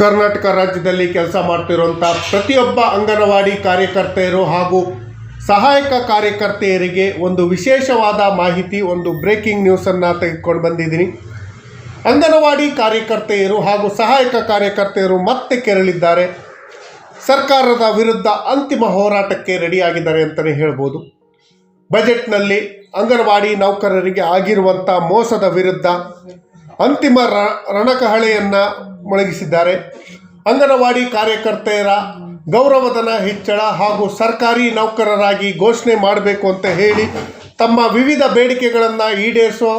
ಕರ್ನಾಟಕ ರಾಜ್ಯದಲ್ಲಿ ಕೆಲಸ ಮಾಡ್ತಿರುವಂಥ ಪ್ರತಿಯೊಬ್ಬ ಅಂಗನವಾಡಿ ಕಾರ್ಯಕರ್ತೆಯರು ಹಾಗೂ ಸಹಾಯಕ ಕಾರ್ಯಕರ್ತೆಯರಿಗೆ ಒಂದು ವಿಶೇಷವಾದ ಮಾಹಿತಿ, ಒಂದು ಬ್ರೇಕಿಂಗ್ ನ್ಯೂಸನ್ನು ತೆಗೆದುಕೊಂಡು ಬಂದಿದ್ದೀನಿ. ಅಂಗನವಾಡಿ ಕಾರ್ಯಕರ್ತೆಯರು ಹಾಗೂ ಸಹಾಯಕ ಕಾರ್ಯಕರ್ತೆಯರು ಮತ್ತೆ ಕೆರಳಿದ್ದಾರೆ. ಸರ್ಕಾರದ ವಿರುದ್ಧ ಅಂತಿಮ ಹೋರಾಟಕ್ಕೆ ರೆಡಿಯಾಗಿದ್ದಾರೆ ಅಂತಲೇ ಹೇಳ್ಬೋದು. ಬಜೆಟ್ನಲ್ಲಿ ಅಂಗನವಾಡಿ ನೌಕರರಿಗೆ ಆಗಿರುವಂಥ ಮೋಸದ ವಿರುದ್ಧ ಅಂತಿಮ ರಣಕಹಳೆಯನ್ನು ಮೊಳಗಿಸಿದ್ದಾರೆ. ಅಂಗನವಾಡಿ ಕಾರ್ಯಕರ್ತೆಯರ ಗೌರವಧನ ಹೆಚ್ಚಳ ಹಾಗೂ ಸರ್ಕಾರಿ ನೌಕರರಾಗಿ ಘೋಷಣೆ ಮಾಡಬೇಕು ಅಂತ ಹೇಳಿ ತಮ್ಮ ವಿವಿಧ ಬೇಡಿಕೆಗಳನ್ನು ಈಡೇರಿಸೋ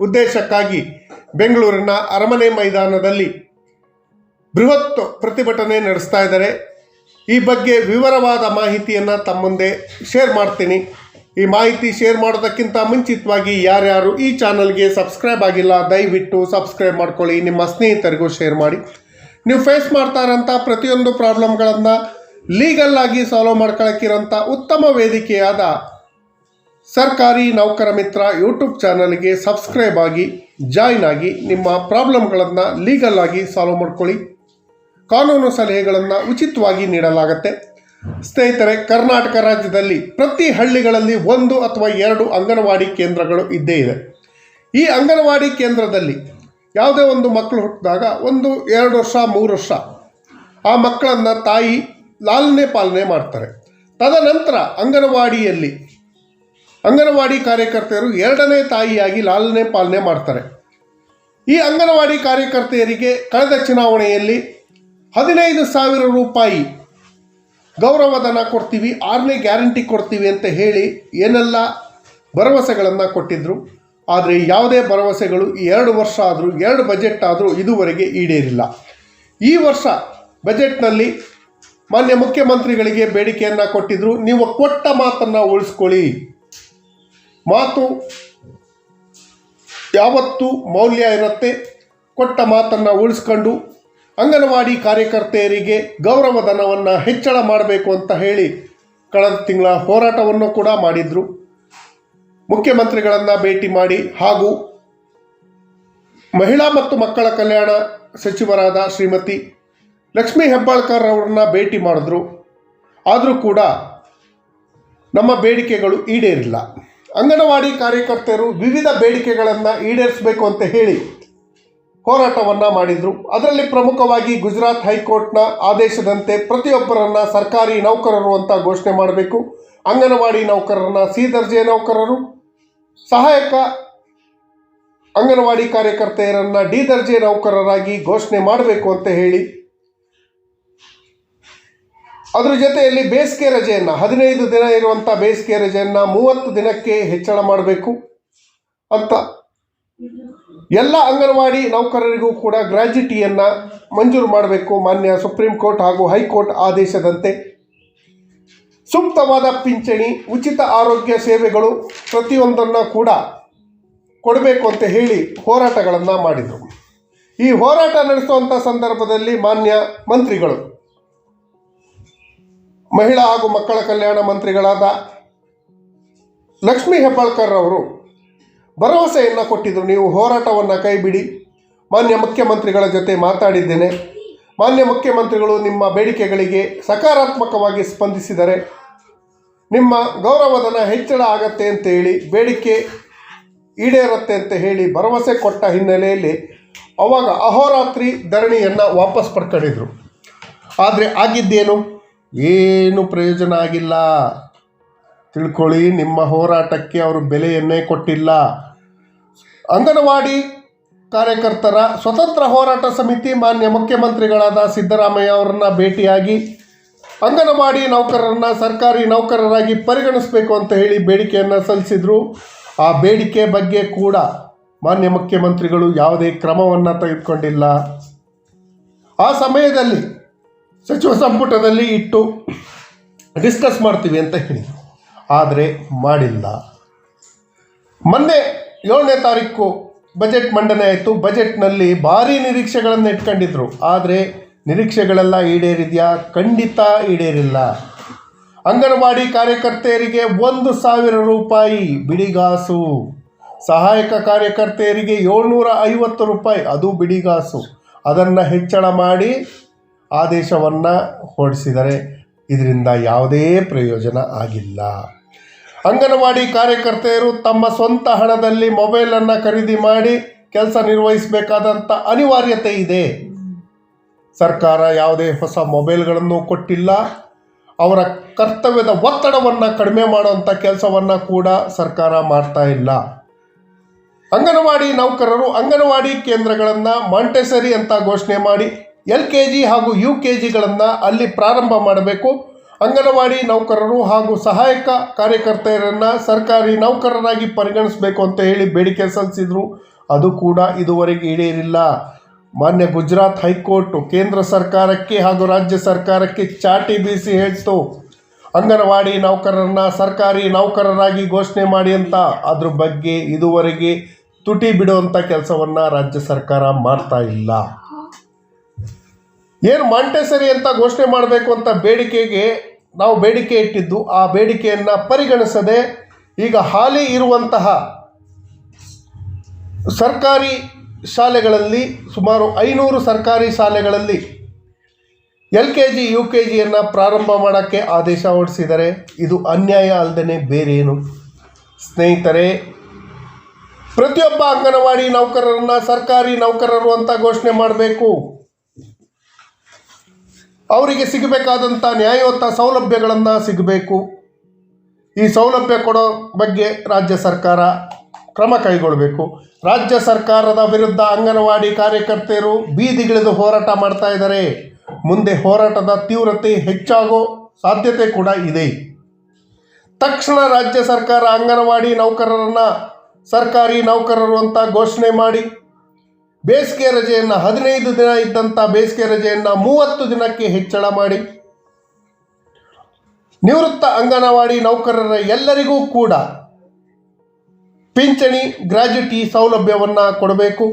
ಉದ್ದೇಶಕ್ಕಾಗಿ ಬೆಂಗಳೂರಿನ ಅರಮನೆ ಮೈದಾನದಲ್ಲಿ ಬೃಹತ್ ಪ್ರತಿಭಟನೆ ನಡೆಸ್ತಾ ಇದ್ದಾರೆ. ಈ ಬಗ್ಗೆ ವಿವರವಾದ ಮಾಹಿತಿಯನ್ನು ತಮ್ಮ ಮುಂದೆ ಶೇರ್ ಮಾಡ್ತೀನಿ. ಈ ಮಾಹಿತಿ ಶೇರ್ ಮಾಡೋದಕ್ಕಿಂತ ಮುಂಚಿತವಾಗಿ ಯಾರ್ಯಾರು ಈ ಚಾನಲ್ಗೆ ಸಬ್ಸ್ಕ್ರೈಬ್ ಆಗಿಲ್ಲ, ದಯವಿಟ್ಟು ಸಬ್ಸ್ಕ್ರೈಬ್ ಮಾಡ್ಕೊಳ್ಳಿ. ನಿಮ್ಮ ಸ್ನೇಹಿತರಿಗೂ ಶೇರ್ ಮಾಡಿ. ನೀವು ಫೇಸ್ ಮಾಡ್ತಾ ಇರೋಂಥ ಪ್ರತಿಯೊಂದು ಪ್ರಾಬ್ಲಮ್ಗಳನ್ನು ಲೀಗಲ್ ಆಗಿ ಸಾಲ್ವ್ ಮಾಡ್ಕೊಳಕ್ಕಿರೋಂಥ ಉತ್ತಮ ವೇದಿಕೆಯಾದ ಸರ್ಕಾರಿ ನೌಕರ ಮಿತ್ರ ಯೂಟ್ಯೂಬ್ ಚಾನಲ್ಗೆ ಸಬ್ಸ್ಕ್ರೈಬ್ ಆಗಿ, ಜಾಯ್ನ್ ಆಗಿ ನಿಮ್ಮ ಪ್ರಾಬ್ಲಮ್ಗಳನ್ನು ಲೀಗಲ್ ಆಗಿ ಸಾಲ್ವ್ ಮಾಡ್ಕೊಳ್ಳಿ. ಕಾನೂನು ಸಲಹೆಗಳನ್ನು ಉಚಿತವಾಗಿ ನೀಡಲಾಗುತ್ತೆ. ಸ್ನೇಹಿತರೆ, ಕರ್ನಾಟಕ ರಾಜ್ಯದಲ್ಲಿ ಪ್ರತಿ ಹಳ್ಳಿಗಳಲ್ಲಿ ಒಂದು ಅಥವಾ ಎರಡು ಅಂಗನವಾಡಿ ಕೇಂದ್ರಗಳು ಇದ್ದೇ ಇದೆ. ಈ ಅಂಗನವಾಡಿ ಕೇಂದ್ರದಲ್ಲಿ ಯಾವುದೇ ಒಂದು ಮಕ್ಕಳು ಹುಟ್ಟಿದಾಗ ಒಂದು, ಎರಡು ವರ್ಷ, ಮೂರು ವರ್ಷ ಆ ಮಕ್ಕಳನ್ನು ತಾಯಿ ಲಾಲನೆ ಪಾಲನೆ ಮಾಡ್ತಾರೆ. ತದನಂತರ ಅಂಗನವಾಡಿಯಲ್ಲಿ ಅಂಗನವಾಡಿ ಕಾರ್ಯಕರ್ತೆಯರು ಎರಡನೇ ತಾಯಿಯಾಗಿ ಲಾಲನೆ ಪಾಲನೆ ಮಾಡ್ತಾರೆ. ಈ ಅಂಗನವಾಡಿ ಕಾರ್ಯಕರ್ತೆಯರಿಗೆ ಕಳೆದ ಚುನಾವಣೆಯಲ್ಲಿ ಹದಿನೈದು ಸಾವಿರ ರೂಪಾಯಿ ಗೌರವಧನ ಕೊಡ್ತೀವಿ, ಆರನೇ ಗ್ಯಾರಂಟಿ ಕೊಡ್ತೀವಿ ಅಂತ ಹೇಳಿ ಏನೆಲ್ಲ ಭರವಸೆಗಳನ್ನು ಕೊಟ್ಟಿದ್ದರು ಆದರೆ ಯಾವುದೇ ಭರವಸೆಗಳು ಎರಡು ವರ್ಷ ಆದರೂ, ಎರಡು ಬಜೆಟ್ ಆದರೂ ಇದುವರೆಗೆ ಈಡೇರಿಲ್ಲ. ಈ ವರ್ಷ ಬಜೆಟ್ನಲ್ಲಿ ಮಾನ್ಯ ಮುಖ್ಯಮಂತ್ರಿಗಳಿಗೆ ಬೇಡಿಕೆಯನ್ನು ಕೊಟ್ಟಿದ್ದರು ನೀವು ಕೊಟ್ಟ ಮಾತನ್ನು ಉಳಿಸ್ಕೊಳ್ಳಿ. ಮಾತು ಯಾವತ್ತೂ ಮೌಲ್ಯ ಇರುತ್ತೆ. ಕೊಟ್ಟ ಮಾತನ್ನು ಉಳಿಸ್ಕೊಂಡು ಅಂಗನವಾಡಿ ಕಾರ್ಯಕರ್ತೆಯರಿಗೆ ಗೌರವಧನವನ್ನು ಹೆಚ್ಚಳ ಮಾಡಬೇಕು ಅಂತ ಹೇಳಿ ಕಳೆದ ತಿಂಗಳ ಹೋರಾಟವನ್ನು ಕೂಡ ಮಾಡಿದರು. ಮುಖ್ಯಮಂತ್ರಿಗಳನ್ನು ಭೇಟಿ ಮಾಡಿ ಹಾಗೂ ಮಹಿಳಾ ಮತ್ತು ಮಕ್ಕಳ ಕಲ್ಯಾಣ ಸಚಿವರಾದ ಶ್ರೀಮತಿ ಲಕ್ಷ್ಮೀ ಹೆಬ್ಬಾಳ್ಕರ್ ಅವರನ್ನ ಭೇಟಿ ಮಾಡಿದ್ರು. ಆದರೂ ಕೂಡ ನಮ್ಮ ಬೇಡಿಕೆಗಳು ಈಡೇರಿಲ್ಲ. ಅಂಗನವಾಡಿ ಕಾರ್ಯಕರ್ತರು ವಿವಿಧ ಬೇಡಿಕೆಗಳನ್ನು ಈಡೇರಿಸಬೇಕು ಅಂತ ಹೇಳಿ ಹೋರಾಟವನ್ನು ಮಾಡಿದರು. ಅದರಲ್ಲಿ ಪ್ರಮುಖವಾಗಿ ಗುಜರಾತ್ ಹೈಕೋರ್ಟ್ನ ಆದೇಶದಂತೆ ಪ್ರತಿಯೊಬ್ಬರನ್ನ ಸರ್ಕಾರಿ ನೌಕರರು ಅಂತ ಘೋಷಣೆ ಮಾಡಬೇಕು. ಅಂಗನವಾಡಿ ನೌಕರರನ್ನ ಸಿ ದರ್ಜೆ ನೌಕರರು, ಸಹಾಯಕ ಅಂಗನವಾಡಿ ಕಾರ್ಯಕರ್ತೆಯರನ್ನ ಡಿ ದರ್ಜೆ ನೌಕರರಾಗಿ ಘೋಷಣೆ ಮಾಡಬೇಕು ಅಂತ ಹೇಳಿ. ಅದರ ಜೊತೆಯಲ್ಲಿ ಬೇಸಿಗೆ ರಜೆಯನ್ನು, ಹದಿನೈದು ದಿನ ಇರುವಂಥ ಬೇಸಿಗೆ ರಜೆಯನ್ನು ಮೂವತ್ತು ದಿನಕ್ಕೆ ಹೆಚ್ಚಳ ಮಾಡಬೇಕು ಅಂತ. ಎಲ್ಲ ಅಂಗನವಾಡಿ ನೌಕರರಿಗೂ ಕೂಡ ಗ್ರ್ಯಾಜ್ಯುಟಿಯನ್ನು ಮಂಜೂರು ಮಾಡಬೇಕು ಮಾನ್ಯ ಸುಪ್ರೀಂ ಕೋರ್ಟ್ ಹಾಗೂ ಹೈಕೋರ್ಟ್ ಆದೇಶದಂತೆ. ಸೂಕ್ತವಾದ ಪಿಂಚಣಿ, ಉಚಿತ ಆರೋಗ್ಯ ಸೇವೆಗಳು ಪ್ರತಿಯೊಂದನ್ನು ಕೂಡ ಕೊಡಬೇಕು ಅಂತ ಹೇಳಿ ಹೋರಾಟಗಳನ್ನು ಮಾಡಿದರು. ಈ ಹೋರಾಟ ನಡೆಸುವಂಥ ಸಂದರ್ಭದಲ್ಲಿ ಮಾನ್ಯ ಮಂತ್ರಿಗಳು, ಮಹಿಳಾ ಹಾಗೂ ಮಕ್ಕಳ ಕಲ್ಯಾಣ ಮಂತ್ರಿಗಳಾದ ಲಕ್ಷ್ಮೀ ಹೆಬ್ಬಾಳ್ಕರ್ ಅವರು ಭರವಸೆಯನ್ನು ಕೊಟ್ಟಿದ್ದರು ನೀವು ಹೋರಾಟವನ್ನು ಕೈಬಿಡಿ. ಮಾನ್ಯ ಮುಖ್ಯಮಂತ್ರಿಗಳ ಜೊತೆ ಮಾತಾಡಿದ್ದೇನೆ. ಮಾನ್ಯ ಮುಖ್ಯಮಂತ್ರಿಗಳು ನಿಮ್ಮ ಬೇಡಿಕೆಗಳಿಗೆ ಸಕಾರಾತ್ಮಕವಾಗಿ ಸ್ಪಂದಿಸಿದರೆ ನಿಮ್ಮ ಗೌರವಧನ ಹೆಚ್ಚಳ ಆಗತ್ತೆ ಅಂತ ಹೇಳಿ, ಬೇಡಿಕೆ ಈಡೇರುತ್ತೆ ಅಂತ ಹೇಳಿ ಭರವಸೆ ಕೊಟ್ಟ ಹಿನ್ನೆಲೆಯಲ್ಲಿ ಅವಾಗ ಅಹೋರಾತ್ರಿ ಧರಣಿಯನ್ನು ವಾಪಸ್ ಪಡ್ಕೊಂಡಿದ್ರು. ಆದರೆ ಆಗಿದ್ದೇನು? ಏನು ಪ್ರಯೋಜನ ಆಗಿಲ್ಲ. ತಿಳ್ಕೊಳ್ಳಿ, ನಿಮ್ಮ ಹೋರಾಟಕ್ಕೆ ಅವರು ಬೆಲೆಯನ್ನೇ ಕೊಟ್ಟಿಲ್ಲ. ಅಂಗನವಾಡಿ ಕಾರ್ಯಕರ್ತರ ಸ್ವತಂತ್ರ ಹೋರಾಟ ಸಮಿತಿ ಮಾನ್ಯ ಮುಖ್ಯಮಂತ್ರಿಗಳಾದ ಸಿದ್ದರಾಮಯ್ಯ ಅವರನ್ನ ಭೇಟಿಯಾಗಿ ಅಂಗನವಾಡಿ ನೌಕರರನ್ನ ಸರ್ಕಾರಿ ನೌಕರರಾಗಿ ಪರಿಗಣಿಸಬೇಕು ಅಂತ ಹೇಳಿ ಬೇಡಿಕೆಯನ್ನು ಸಲ್ಲಿಸಿದರು. ಆ ಬೇಡಿಕೆ ಬಗ್ಗೆ ಕೂಡ ಮಾನ್ಯ ಮುಖ್ಯಮಂತ್ರಿಗಳು ಯಾವುದೇ ಕ್ರಮವನ್ನು ತೆಗೆದುಕೊಂಡಿಲ್ಲ. ಆ ಸಮಯದಲ್ಲಿ ಸಚಿವ ಸಂಪುಟದಲ್ಲಿ ಇಟ್ಟು ಡಿಸ್ಕಸ್ ಮಾಡ್ತೀವಿ ಅಂತ ಹೇಳಿದರು ಆದರೆ ಮಾಡಿಲ್ಲ. ಮೊನ್ನೆ ಏಳನೇ ತಾರೀಕು ಬಜೆಟ್ ಮಂಡನೆ ಆಯಿತು. ಬಜೆಟ್ನಲ್ಲಿ ಭಾರಿ ನಿರೀಕ್ಷೆಗಳನ್ನು ಇಟ್ಕೊಂಡಿದ್ರು. ಆದರೆ ನಿರೀಕ್ಷೆಗಳೆಲ್ಲ ಈಡೇರಿದೆಯಾ? ಖಂಡಿತ ಈಡೇರಿಲ್ಲ. ಅಂಗನವಾಡಿ ಕಾರ್ಯಕರ್ತೆಯರಿಗೆ ಒಂದು ಸಾವಿರ ರೂಪಾಯಿ ಬಿಡಿಗಾಸು. ಸಹಾಯಕ ಕಾರ್ಯಕರ್ತೆಯರಿಗೆ ಏಳ್ನೂರ ಐವತ್ತು ರೂಪಾಯಿ, ಅದು ಬಿಡಿಗಾಸು. ಅದನ್ನು ಹೆಚ್ಚಳ ಮಾಡಿ ಆದೇಶವನ್ನು ಹೊರಡಿಸಿದರೆ ಇದರಿಂದ ಯಾವುದೇ ಪ್ರಯೋಜನ ಆಗಿಲ್ಲ. ಅಂಗನವಾಡಿ ಕಾರ್ಯಕರ್ತೆಯರು ತಮ್ಮ ಸ್ವಂತ ಹಣದಲ್ಲಿ ಮೊಬೈಲನ್ನು ಖರೀದಿ ಮಾಡಿ ಕೆಲಸ ನಿರ್ವಹಿಸಬೇಕಾದಂಥ ಅನಿವಾರ್ಯತೆ ಇದೆ. ಸರ್ಕಾರ ಯಾವುದೇ ಹೊಸ ಮೊಬೈಲ್ಗಳನ್ನು ಕೊಟ್ಟಿಲ್ಲ. ಅವರ ಕರ್ತವ್ಯದ ಒತ್ತಡವನ್ನು ಕಡಿಮೆ ಮಾಡುವಂಥ ಕೆಲಸವನ್ನು ಕೂಡ ಸರ್ಕಾರ ಮಾಡ್ತಾ ಇಲ್ಲ. ಅಂಗನವಾಡಿ ನೌಕರರು ಅಂಗನವಾಡಿ ಕೇಂದ್ರಗಳನ್ನು ಮಾಂಟೆಸರಿ ಅಂತ ಘೋಷಣೆ ಮಾಡಿ, ಎಲ್ ಕೆ ಜಿ ಹಾಗೂ ಯು ಕೆ ಜಿಗಳನ್ನು ಅಲ್ಲಿ ಪ್ರಾರಂಭ ಮಾಡಬೇಕು. ಅಂಗನವಾಡಿ ನೌಕರರು ಹಾಗೂ ಸಹಾಯಕ ಕಾರ್ಯಕರ್ತೆಯರನ್ನು ಸರ್ಕಾರಿ ನೌಕರರಾಗಿ ಪರಿಗಣಿಸಬೇಕು ಅಂತ ಹೇಳಿ ಬೇಡಿಕೆ ಸಲ್ಲಿಸಿದರು. ಅದು ಕೂಡ ಇದುವರೆಗೆ ಈಡೇರಿಲ್ಲ. ಮಾನ್ಯ ಗುಜರಾತ್ ಹೈಕೋರ್ಟ್, ಕೇಂದ್ರ ಸರ್ಕಾರಕ್ಕೆ ಹಾಗೂ ರಾಜ್ಯ ಸರ್ಕಾರಕ್ಕೆ ಚಾಟಿ ಬೀಸಿ ಹೇಳ್ತು. ಅಂಗನವಾಡಿ ನೌಕರರನ್ನ ಸರ್ಕಾರಿ ನೌಕರರಾಗಿ ಘೋಷಣೆ ಮಾಡಿ ಅಂತ. ಅದ್ರ ಬಗ್ಗೆ ಇದುವರೆಗೆ ತುಟಿ ಬಿಡುವಂಥ ಕೆಲಸವನ್ನು ರಾಜ್ಯ ಸರ್ಕಾರ ಮಾಡ್ತಾ ಇಲ್ಲ. ಏನು ಮಾಂಟೆಸರಿ ಅಂತ ಘೋಷಣೆ ಮಾಡಬೇಕು ಅಂತ ಬೇಡಿಕೆಗೆ ನಾವು ಬೇಡಿಕೆ ಇಟ್ಟಿದ್ದು, ಆ ಬೇಡಿಕೆಯನ್ನು ಪರಿಗಣಿಸದೆ ಈಗ ಹಾಲಿ ಇರುವಂತಹ ಸರ್ಕಾರಿ ಶಾಲೆಗಳಲ್ಲಿ ಸುಮಾರು ಐನೂರು ಸರ್ಕಾರಿ ಶಾಲೆಗಳಲ್ಲಿ L K G, U K ಜಿಯನ್ನು ಪ್ರಾರಂಭ ಮಾಡೋಕ್ಕೆ ಆದೇಶ ಹೊರಡಿಸಿದರೆ ಇದು ಅನ್ಯಾಯ ಅಲ್ಲದೇ ಬೇರೇನು? ಸ್ನೇಹಿತರೆ, ಪ್ರತಿಯೊಬ್ಬ ಅಂಗನವಾಡಿ ನೌಕರರನ್ನು ಸರ್ಕಾರಿ ನೌಕರರು ಅಂತ ಘೋಷಣೆ ಮಾಡಬೇಕು. ಅವರಿಗೆ ಸಿಗಬೇಕಾದಂಥ ನ್ಯಾಯಯುತ ಸೌಲಭ್ಯಗಳನ್ನು ಸಿಗಬೇಕು. ಈ ಸೌಲಭ್ಯ ಕೊಡೋ ಬಗ್ಗೆ ರಾಜ್ಯ ಸರ್ಕಾರ ಕ್ರಮ ಕೈಗೊಳ್ಳಬೇಕು ರಾಜ್ಯ ಸರ್ಕಾರದ ವಿರುದ್ಧ ಅಂಗನವಾಡಿ ಕಾರ್ಯಕರ್ತೆಯರು ಬೀದಿಗಿಳಿದು ಹೋರಾಟ ಮಾಡ್ತಾ ಇದ್ದಾರೆ. ಮುಂದೆ ಹೋರಾಟದ ತೀವ್ರತೆ ಹೆಚ್ಚಾಗೋ ಸಾಧ್ಯತೆ ಕೂಡ ಇದೆ. ತಕ್ಷಣ ರಾಜ್ಯ ಸರ್ಕಾರ ಅಂಗನವಾಡಿ ನೌಕರರನ್ನು ಸರ್ಕಾರಿ ನೌಕರರು ಅಂತ ಘೋಷಣೆ ಮಾಡಿ ಬೇಸಿಗೆ ರಜೆಯನ್ನು ಹದಿನೈದು ದಿನ ಇದ್ದಂಥ ಬೇಸಿಗೆ ರಜೆಯನ್ನು ಮೂವತ್ತು ದಿನಕ್ಕೆ ಹೆಚ್ಚಳ ಮಾಡಿ. ನಿವೃತ್ತ ಅಂಗನವಾಡಿ ನೌಕರರ ಎಲ್ಲರಿಗೂ ಕೂಡ ಪಿಂಚಣಿ, ಗ್ರಾಜ್ಯುಟಿ ಸೌಲಭ್ಯವನ್ನು ಕೊಡಬೇಕು.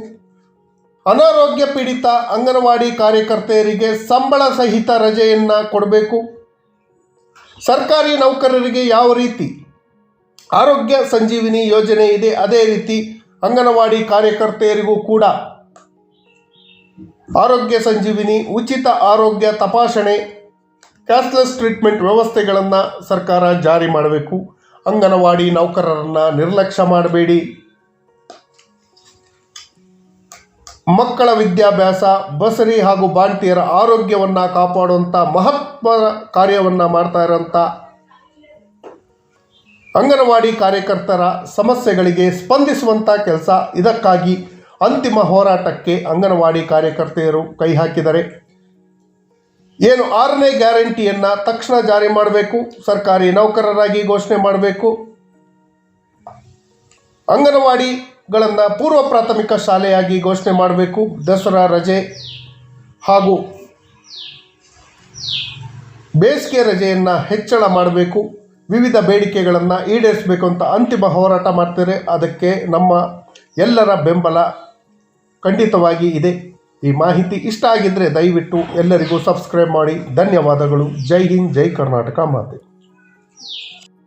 ಅನಾರೋಗ್ಯ ಪೀಡಿತ ಅಂಗನವಾಡಿ ಕಾರ್ಯಕರ್ತೆಯರಿಗೆ ಸಂಬಳ ಸಹಿತ ರಜೆಯನ್ನು ಕೊಡಬೇಕು. ಸರ್ಕಾರಿ ನೌಕರರಿಗೆ ಯಾವ ರೀತಿ ಆರೋಗ್ಯ ಸಂಜೀವಿನಿ ಯೋಜನೆ ಇದೆ, ಅದೇ ರೀತಿ ಅಂಗನವಾಡಿ ಕಾರ್ಯಕರ್ತೆಯರಿಗೂ ಕೂಡ ಆರೋಗ್ಯ ಸಂಜೀವಿನಿ, ಉಚಿತ ಆರೋಗ್ಯ ತಪಾಸಣೆ ಕ್ಯಾಶ್ಲೆಸ್ ಟ್ರೀಟ್ಮೆಂಟ್ ವ್ಯವಸ್ಥೆಗಳನ್ನು ಸರ್ಕಾರ ಜಾರಿ ಮಾಡಬೇಕು. ಅಂಗನವಾಡಿ ನೌಕರರನ್ನು ನಿರ್ಲಕ್ಷ್ಯ ಮಾಡಬೇಡಿ. ಮಕ್ಕಳ ವಿದ್ಯಾಭ್ಯಾಸ, ಬಸರಿ ಹಾಗೂ ಬಾಣ್ತಿಯರ ಆರೋಗ್ಯವನ್ನು ಕಾಪಾಡುವಂಥ ಮಹತ್ವ ಕಾರ್ಯವನ್ನು ಮಾಡ್ತಾ ಇರೋಂಥ ಅಂಗನವಾಡಿ ಕಾರ್ಯಕರ್ತರ ಸಮಸ್ಯೆಗಳಿಗೆ ಸ್ಪಂದಿಸುವಂಥ ಕೆಲಸ ಇದಕ್ಕಾಗಿ ಅಂತಿಮ ಹೋರಾಟಕ್ಕೆ ಅಂಗನವಾಡಿ ಕಾರ್ಯಕರ್ತೆಯರು ಕೈ ಹಾಕಿದರೆ ಏನು ಆರನೇ ಗ್ಯಾರಂಟಿಯನ್ನು ತಕ್ಷಣ ಜಾರಿ ಮಾಡಬೇಕು, ಸರ್ಕಾರಿ ನೌಕರರಾಗಿ ಘೋಷಣೆ ಮಾಡಬೇಕು? ಅಂಗನವಾಡಿಗಳನ್ನು ಪೂರ್ವ ಪ್ರಾಥಮಿಕ ಶಾಲೆಯಾಗಿ ಘೋಷಣೆ ಮಾಡಬೇಕು, ದಸರಾ, ರಜೆ ಹಾಗೂ ಬೇಸಿಗೆ ರಜೆಯನ್ನು ಹೆಚ್ಚಳ ಮಾಡಬೇಕು, ವಿವಿಧ ಬೇಡಿಕೆಗಳನ್ನು ಈಡೇರಿಸಬೇಕು ಅಂತ ಅಂತಿಮ ಹೋರಾಟ ಮಾಡ್ತಾರೆ ಅದಕ್ಕೆ ನಮ್ಮ ಎಲ್ಲರ ಬೆಂಬಲ. ಖಂಡಿತವಾಗಿ ಇದೆ. ಈ ಮಾಹಿತಿ ಇಷ್ಟ ಆಗಿದ್ದರೆ ದಯವಿಟ್ಟು ಎಲ್ಲರಿಗೂ ಸಬ್ಸ್ಕ್ರೈಬ್ ಮಾಡಿ. ಧನ್ಯವಾದಗಳು. ಜೈ ಹಿಂದ್, ಜೈ ಕರ್ನಾಟಕ ಮಾತೆ.